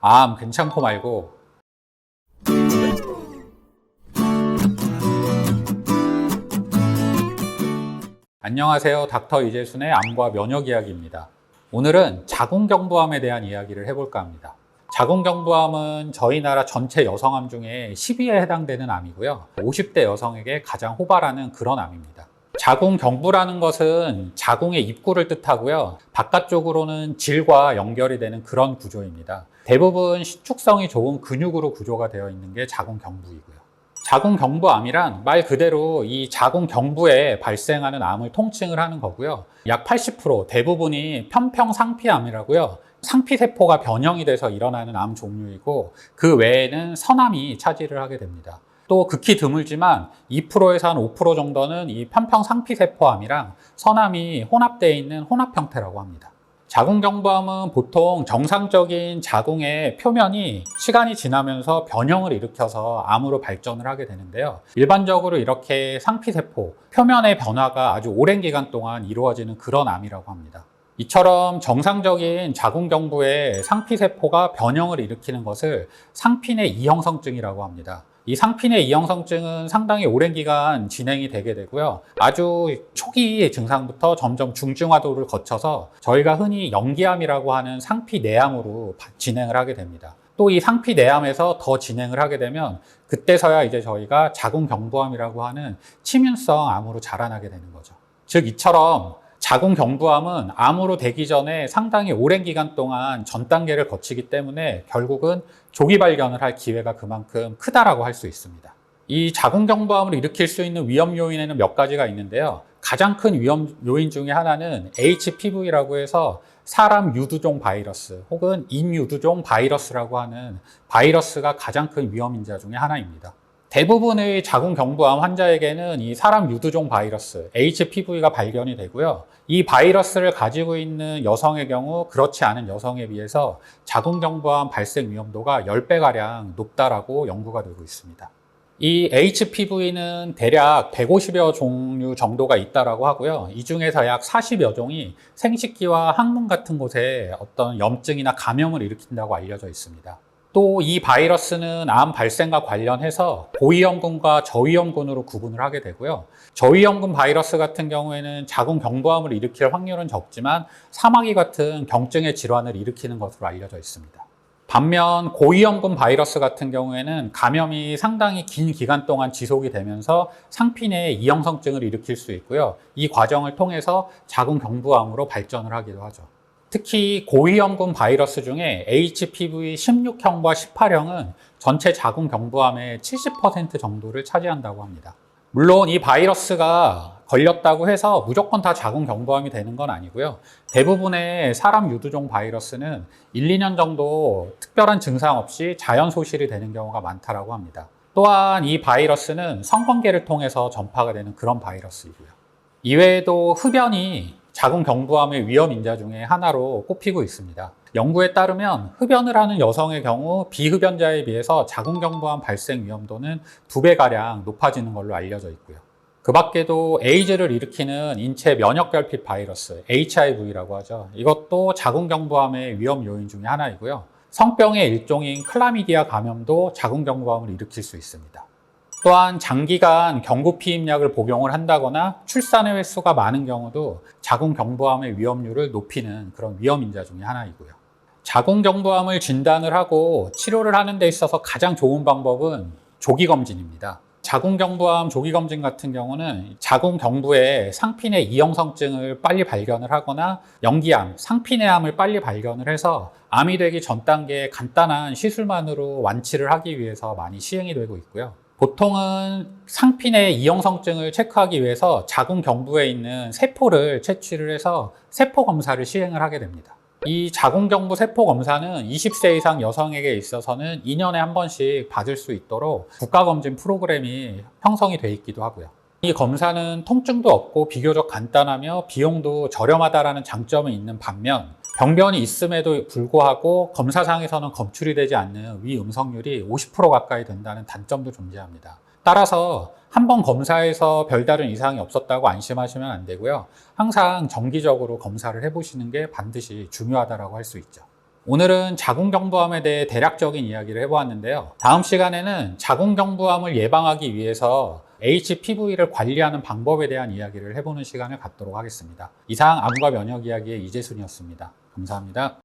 암 괜찮고 말고 안녕하세요. 닥터 이재순의 암과 면역 이야기입니다. 오늘은 자궁경부암에 대한 이야기를 해볼까 합니다. 자궁경부암은 저희 나라 전체 여성암 중에 10위에 해당되는 암이고요. 50대 여성에게 가장 호발하는 그런 암입니다. 자궁 경부라는 것은 자궁의 입구를 뜻하고요. 바깥쪽으로는 질과 연결이 되는 그런 구조입니다. 대부분 시축성이 좋은 근육으로 구조가 되어 있는 게 자궁 경부이고요. 자궁 경부암이란 말 그대로 이 자궁 경부에 발생하는 암을 통칭을 하는 거고요. 약 80% 대부분이 편평 상피암이라고요. 상피세포가 변형이 돼서 일어나는 암 종류이고 그 외에는 선암이 차지를 하게 됩니다. 또 극히 드물지만 2%에서 한 5% 정도는 이 편평 상피세포암이랑 선암이 혼합되어 있는 혼합 형태라고 합니다. 자궁경부암은 보통 정상적인 자궁의 표면이 시간이 지나면서 변형을 일으켜서 암으로 발전을 하게 되는데요. 일반적으로 이렇게 상피세포, 표면의 변화가 아주 오랜 기간 동안 이루어지는 그런 암이라고 합니다. 이처럼 정상적인 자궁경부의 상피세포가 변형을 일으키는 것을 상피내 이형성증이라고 합니다. 이 상피내 이형성증은 상당히 오랜 기간 진행이 되게 되고요. 아주 초기 증상부터 점점 중증화도를 거쳐서 저희가 흔히 연기암이라고 하는 상피 내암으로 진행을 하게 됩니다. 또 이 상피 내암에서 더 진행을 하게 되면 그때서야 이제 저희가 자궁경부암이라고 하는 치명성 암으로 자라나게 되는 거죠. 즉 이처럼 자궁 경부암은 암으로 되기 전에 상당히 오랜 기간 동안 전 단계를 거치기 때문에 결국은 조기 발견을 할 기회가 그만큼 크다라고 할 수 있습니다. 이 자궁 경부암을 일으킬 수 있는 위험 요인에는 몇 가지가 있는데요. 가장 큰 위험 요인 중에 하나는 HPV라고 해서 사람 유두종 바이러스 혹은 인유두종 바이러스라고 하는 바이러스가 가장 큰 위험 인자 중에 하나입니다. 대부분의 자궁경부암 환자에게는 이 사람 유두종 바이러스, HPV가 발견이 되고요. 이 바이러스를 가지고 있는 여성의 경우 그렇지 않은 여성에 비해서 자궁경부암 발생 위험도가 10배가량 높다라고 연구가 되고 있습니다. 이 HPV는 대략 150여 종류 정도가 있다라고 하고요. 이 중에서 약 40여 종이 생식기와 항문 같은 곳에 어떤 염증이나 감염을 일으킨다고 알려져 있습니다. 또 이 바이러스는 암 발생과 관련해서 고위험군과 저위험군으로 구분을 하게 되고요. 저위험군 바이러스 같은 경우에는 자궁 경부암을 일으킬 확률은 적지만 사마귀 같은 경증의 질환을 일으키는 것으로 알려져 있습니다. 반면 고위험군 바이러스 같은 경우에는 감염이 상당히 긴 기간 동안 지속이 되면서 상피 내에 이형성증을 일으킬 수 있고요. 이 과정을 통해서 자궁 경부암으로 발전을 하기도 하죠. 특히 고위험군 바이러스 중에 HPV 16형과 18형은 전체 자궁 경부암의 70% 정도를 차지한다고 합니다. 물론 이 바이러스가 걸렸다고 해서 무조건 다 자궁 경부암이 되는 건 아니고요. 대부분의 사람 유두종 바이러스는 1, 2년 정도 특별한 증상 없이 자연 소실이 되는 경우가 많다라고 합니다. 또한 이 바이러스는 성관계를 통해서 전파가 되는 그런 바이러스이고요. 이외에도 흡연이 자궁경부암의 위험 인자 중에 하나로 꼽히고 있습니다. 연구에 따르면 흡연을 하는 여성의 경우 비흡연자에 비해서 자궁 경부암 발생 위험도는 두 배가량 높아지는 걸로 알려져 있고요. 그 밖에도 에이즈를 일으키는 인체 면역결핍 바이러스, HIV라고 하죠. 이것도 자궁경부암의 위험 요인 중에 하나이고요. 성병의 일종인 클라미디아 감염도 자궁경부암을 일으킬 수 있습니다. 또한 장기간 경구 피임약을 복용을 한다거나 출산의 횟수가 많은 경우도 자궁경부암의 위험률을 높이는 그런 위험 인자 중에 하나이고요. 자궁경부암을 진단을 하고 치료를 하는 데 있어서 가장 좋은 방법은 조기검진입니다. 자궁경부암 조기검진 같은 경우는 자궁경부의 상피내 이형성증을 빨리 발견을 하거나 연기암, 상피내암을 빨리 발견을 해서 암이 되기 전 단계의 간단한 시술만으로 완치를 하기 위해서 많이 시행이 되고 있고요. 보통은 상피내 이형성증을 체크하기 위해서 자궁 경부에 있는 세포를 채취를 해서 세포 검사를 시행을 하게 됩니다. 이 자궁 경부 세포 검사는 20세 이상 여성에게 있어서는 2년에 한 번씩 받을 수 있도록 국가 검진 프로그램이 형성이 돼 있기도 하고요. 이 검사는 통증도 없고 비교적 간단하며 비용도 저렴하다라는 장점이 있는 반면 병변이 있음에도 불구하고 검사상에서는 검출이 되지 않는 위음성률이 50% 가까이 된다는 단점도 존재합니다. 따라서 한 번 검사에서 별다른 이상이 없었다고 안심하시면 안 되고요. 항상 정기적으로 검사를 해보시는 게 반드시 중요하다고 할 수 있죠. 오늘은 자궁경부암에 대해 대략적인 이야기를 해보았는데요. 다음 시간에는 자궁경부암을 예방하기 위해서 HPV를 관리하는 방법에 대한 이야기를 해보는 시간을 갖도록 하겠습니다. 이상 암과 면역 이야기의 이재순이었습니다. 감사합니다.